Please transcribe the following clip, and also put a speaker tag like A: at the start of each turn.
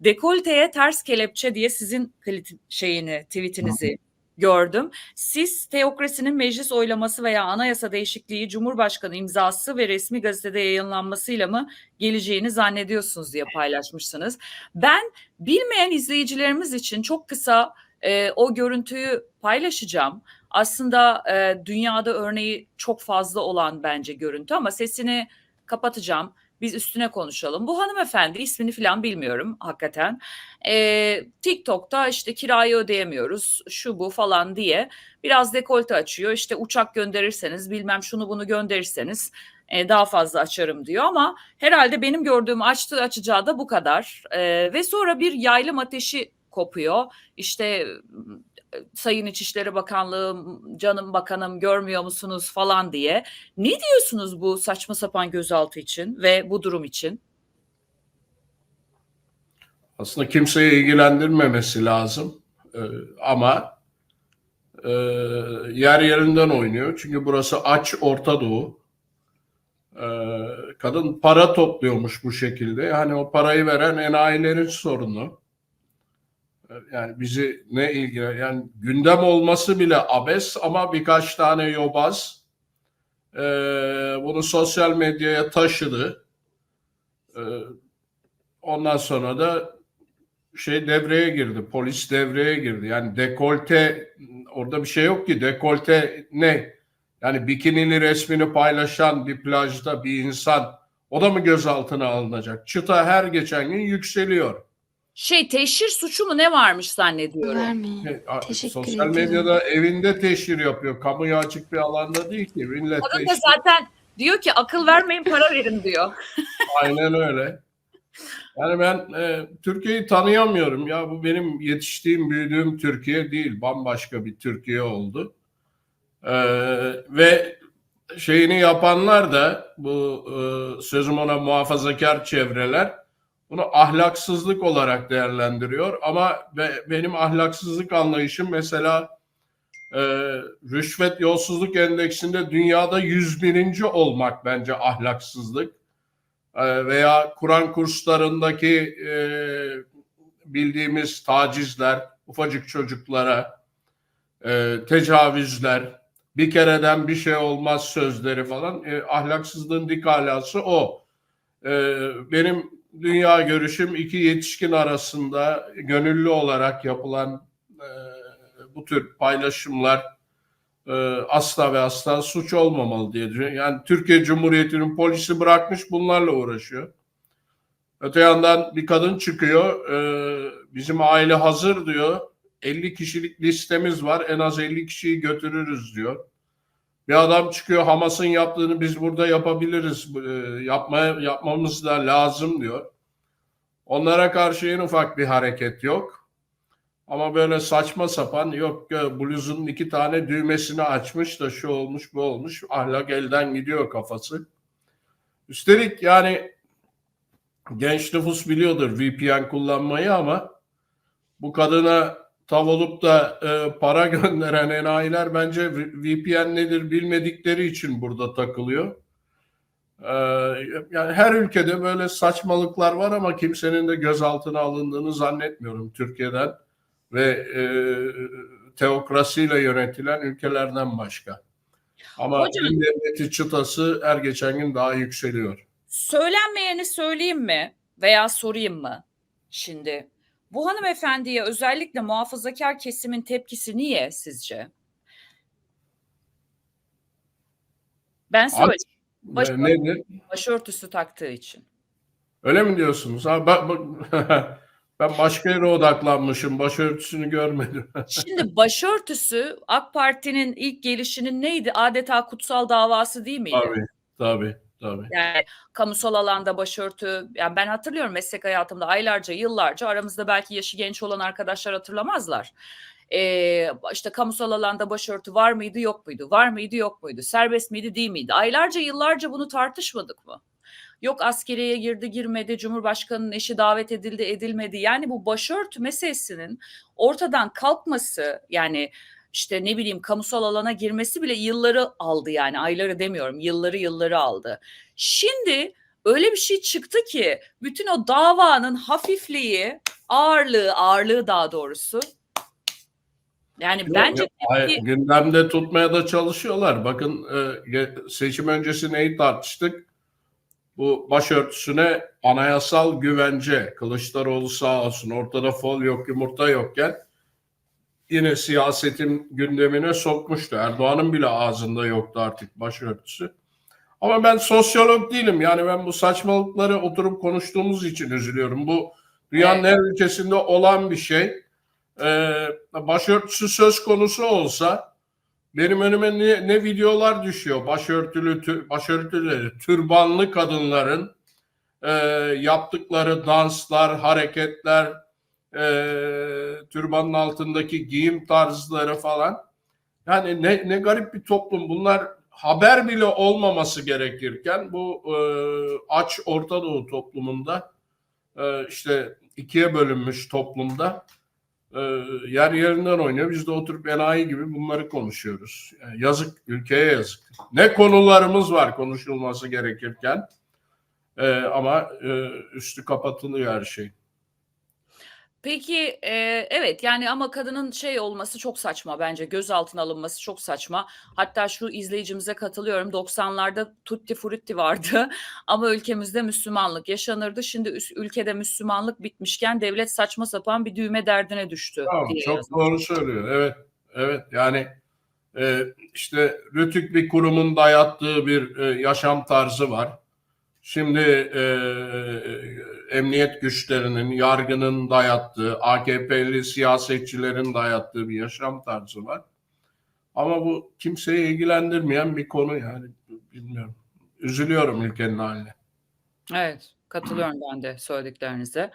A: Dekolteye ters kelepçe diye sizin şeyini, tweetinizi gördüm. Siz teokrasinin meclis oylaması veya anayasa değişikliği Cumhurbaşkanı imzası ve resmi gazetede yayınlanmasıyla mı geleceğini zannediyorsunuz diye paylaşmışsınız. Ben bilmeyen izleyicilerimiz için çok kısa e, o görüntüyü paylaşacağım. Aslında e, dünyada örneği çok fazla olan bence görüntü ama sesini kapatacağım. Biz üstüne konuşalım. Bu hanımefendi ismini falan bilmiyorum hakikaten. Ee, TikTok'ta işte kirayı ödeyemiyoruz şu bu falan diye biraz dekolte açıyor. İşte uçak gönderirseniz bilmem şunu bunu gönderirseniz e, daha fazla açarım diyor ama herhalde benim gördüğüm açtığı açacağı da bu kadar. Ee, ve sonra bir yaylım ateşi kopuyor. İşte e, Sayın İçişleri Bakanlığı canım bakanım görmüyor musunuz falan diye. Ne diyorsunuz bu saçma sapan gözaltı için ve bu durum için?
B: Aslında kimseyi ilgilendirmemesi lazım Ee, ama e, yer yerinden oynuyor. Çünkü burası aç Orta Doğu. Ee, kadın para topluyormuş bu şekilde. Hani o parayı veren enayilerin sorunu. Yani bizi ne ilgilen yani gündem olması bile abes ama birkaç tane yobaz e, bunu sosyal medyaya taşıdı. Ee, ondan sonra da şey devreye girdi. Polis devreye girdi. Yani dekolte orada bir şey yok ki. Dekolte ne? Yani bikinili resmini paylaşan bir plajda bir insan o da mı gözaltına alınacak? Çıta her geçen gün yükseliyor.
A: Şey teşhir suçu mu ne varmış zannediyorum.
C: Vermeyin.
B: A-
C: Teşekkür
B: Sosyal
C: ederim.
B: medyada evinde teşhir yapıyor. Kamuya açık bir alanda değil ki. Millet
A: Kadın da
B: teşhir.
A: zaten diyor ki akıl vermeyin para verin diyor.
B: Aynen öyle. Yani ben e, Türkiye'yi tanıyamıyorum ya bu benim yetiştiğim büyüdüğüm Türkiye değil bambaşka bir Türkiye oldu. E, ve şeyini yapanlar da bu e, sözüm ona muhafazakar çevreler bunu ahlaksızlık olarak değerlendiriyor ama be, benim ahlaksızlık anlayışım mesela e, rüşvet yolsuzluk endeksinde dünyada 101. olmak bence ahlaksızlık. E, veya Kur'an kurslarındaki e, bildiğimiz tacizler, ufacık çocuklara e, tecavüzler, bir kereden bir şey olmaz sözleri falan e, ahlaksızlığın dik alası o. E, benim dünya görüşüm iki yetişkin arasında gönüllü olarak yapılan e, bu tür paylaşımlar e, asla ve asla suç olmamalı diye düşünüyorum. Yani Türkiye Cumhuriyeti'nin polisi bırakmış bunlarla uğraşıyor. Öte yandan bir kadın çıkıyor, e, bizim aile hazır diyor. 50 kişilik listemiz var, en az 50 kişiyi götürürüz diyor. Bir adam çıkıyor, Hamas'ın yaptığını biz burada yapabiliriz, e, yapmaya yapmamız da lazım diyor. Onlara karşı en ufak bir hareket yok. Ama böyle saçma sapan yok bluzun iki tane düğmesini açmış da şu olmuş bu olmuş ahlak elden gidiyor kafası. Üstelik yani genç nüfus biliyordur VPN kullanmayı ama bu kadına tav olup da e, para gönderen enayiler bence VPN nedir bilmedikleri için burada takılıyor. E, yani her ülkede böyle saçmalıklar var ama kimsenin de gözaltına alındığını zannetmiyorum Türkiye'den ve e, teokrasiyle yönetilen ülkelerden başka. Ama
A: Hocam-
B: devleti çıtası her geçen gün daha yükseliyor.
A: Söylenmeyeni söyleyeyim mi veya sorayım mı şimdi? Bu hanımefendiye özellikle muhafazakar kesimin tepkisi niye sizce? Ben söyleyeyim. Baş,
B: nedir?
A: başörtüsü taktığı için.
B: Öyle mi diyorsunuz? Ha, bak, bak- ben başka yere odaklanmışım. Başörtüsünü görmedim.
A: Şimdi başörtüsü AK Parti'nin ilk gelişinin neydi? Adeta kutsal davası değil miydi?
B: tabii, tabii, tabii.
A: Yani kamusal alanda başörtü, yani ben hatırlıyorum meslek hayatımda aylarca, yıllarca aramızda belki yaşı genç olan arkadaşlar hatırlamazlar. Ee, işte kamusal alanda başörtü var mıydı, yok muydu? Var mıydı, yok muydu? Serbest miydi, değil miydi? Aylarca, yıllarca bunu tartışmadık mı? Yok askeriye girdi, girmedi, Cumhurbaşkanı'nın eşi davet edildi, edilmedi. Yani bu başörtü meselesinin ortadan kalkması, yani işte ne bileyim kamusal alana girmesi bile yılları aldı yani ayları demiyorum yılları yılları aldı. Şimdi öyle bir şey çıktı ki bütün o davanın hafifliği ağırlığı, ağırlığı daha doğrusu. Yani
B: Yok,
A: bence
B: yok, hayır, gündemde tutmaya da çalışıyorlar. Bakın e, seçim öncesi neyi tartıştık? Bu başörtüsüne anayasal güvence. Kılıçdaroğlu sağ olsun ortada fol yok yumurta yokken yine siyasetin gündemine sokmuştu. Erdoğan'ın bile ağzında yoktu artık başörtüsü. Ama ben sosyolog değilim. Yani ben bu saçmalıkları oturup konuştuğumuz için üzülüyorum. Bu dünyanın her ülkesinde olan bir şey. Ee, başörtüsü söz konusu olsa benim önüme ne, ne videolar düşüyor başörtülü tü- başörtüleri türbanlı kadınların e, yaptıkları danslar hareketler e, türbanın altındaki giyim tarzları falan yani ne, ne garip bir toplum bunlar haber bile olmaması gerekirken bu e, aç Orta Doğu toplumunda e, işte ikiye bölünmüş toplumda e, yer yerinden oynuyor. Biz de oturup enayi gibi bunları konuşuyoruz. Yani yazık, ülkeye yazık. Ne konularımız var konuşulması gerekirken e, ama e, üstü kapatılıyor her şey.
A: Peki e, evet yani ama kadının şey olması çok saçma bence gözaltına alınması çok saçma. Hatta şu izleyicimize katılıyorum 90'larda tutti frutti vardı ama ülkemizde Müslümanlık yaşanırdı. Şimdi ülkede Müslümanlık bitmişken devlet saçma sapan bir düğme derdine düştü
B: Tamam,
A: diye
B: çok
A: yazmış.
B: doğru söylüyor. Evet, evet. Yani e, işte rütük bir kurumun dayattığı bir e, yaşam tarzı var. Şimdi e, emniyet güçlerinin, yargının dayattığı, AKP'li siyasetçilerin dayattığı bir yaşam tarzı var. Ama bu kimseyi ilgilendirmeyen bir konu yani bilmiyorum. Üzülüyorum ülkenin haline.
A: Evet katılıyorum ben de söylediklerinize.